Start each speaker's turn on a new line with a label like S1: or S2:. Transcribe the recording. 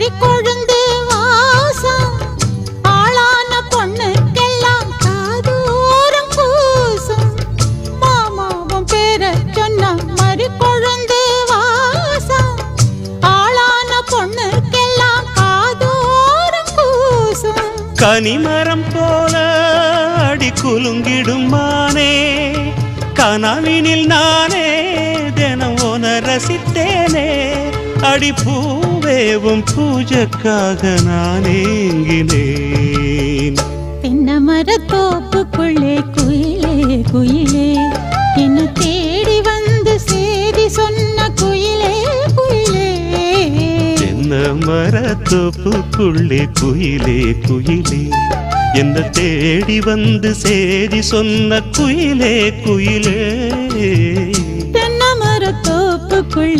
S1: உன் வாசம். ஆளான பொண்ணுக்கெல்லாம் காதூரம் கூசும் மாமா பேர சொன்ன மறி வாசம். ஆளான பொண்ணுக்கெல்லாம் காதூரம் கூசும்
S2: கனிமரம் போல அடி குலுங்கிடும் மானே. கனவினில் நானே தினம் உன ரசித்தேனே. அடி பூவேவும் பூஜைக்காக நான் ஏங்கினேன்.
S1: தென்னமர தோப்புக்குள்ளே குயிலே குயிலே. என்ன தேடி வந்து சேதி சொன்ன குயிலே குயிலே.
S2: என்ன மரத்தோப்புக்குள்ளே குயிலே குயிலே. என்ன தேடி வந்து சேதி சொன்ன குயிலே குயிலே.
S1: தென்னமர தோப்புக்குள்ளே